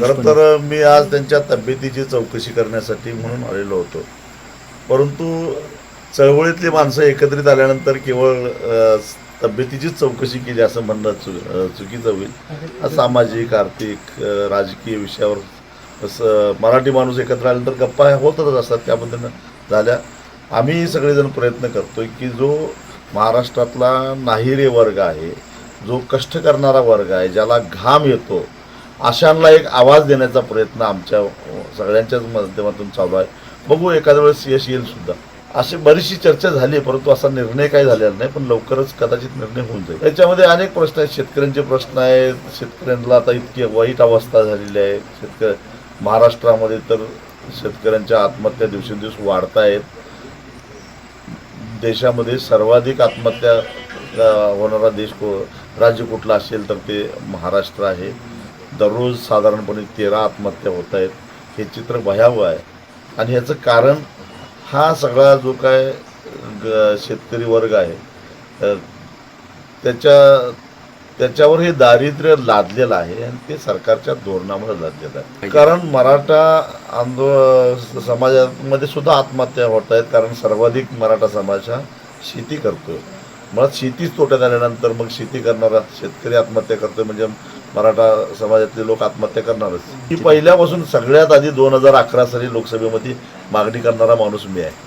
खरं तर मी आज त्यांच्या तब्येतीची चौकशी करण्यासाठी म्हणून आलेलो होतो. परंतु चळवळीतली माणसं एकत्रित आल्यानंतर केवळ तब्येतीचीच चौकशी केली असं म्हणणं चु चुकीचं होईल. सामाजिक आर्थिक राजकीय विषयावर तसं मराठी माणूस एकत्र आल्यानंतर गप्पा होतच असतात त्या पद्धतीनं झाल्या. आम्ही सगळेजण प्रयत्न करतोय की जो महाराष्ट्रातला नाहिरे वर्ग आहे जो कष्ट करणारा वर्ग आहे ज्याला घाम येतो अशांना एक आवाज देण्याचा प्रयत्न आमच्या सगळ्यांच्याच माध्यमातून चालू आहे. बघू एखाद्या वेळेस यश येईल सुद्धा. अशी बरीचशी चर्चा झाली परंतु असा निर्णय काही झालेला नाही पण लवकरच कदाचित निर्णय होऊन जाईल. त्याच्यामध्ये अनेक प्रश्न आहेत. शेतकऱ्यांचे प्रश्न आहेत. शेतकऱ्यांना आता इतकी वाईट अवस्था झालेली आहे. शेतकरी महाराष्ट्रामध्ये तर शेतकऱ्यांच्या आत्महत्या दिवसेंदिवस वाढत आहेत. देशामध्ये सर्वाधिक आत्महत्या होणारा देश को राज्य कुठला असेल तर ते महाराष्ट्र आहे. दररोज साधारणपणे तेरा आत्महत्या होत आहेत. हे चित्र भयावह आहे. आणि ह्याचं कारण हा सगळा जो काय शेतकरी वर्ग आहे त्याच्या त्याच्यावर हे दारिद्र्य लादलेलं आहे आणि ते सरकारच्या धोरणामुळे लादलेलं आहे. कारण मराठा आंदोलन समाजामध्ये सुद्धा आत्महत्या होत आहेत. कारण सर्वाधिक मराठा समाज हा शेती करतोय. मुळात शेतीच तोट्यात आल्यानंतर मग शेती करणारा शेतकरी आत्महत्या करतोय. म्हणजे मराठा समाजातले लोक आत्महत्या करणारच. ही पहिल्यापासून सगळ्यात आधी दोन हजार अकरा साली लोकसभेमध्ये मागणी करणारा माणूस मी आहे.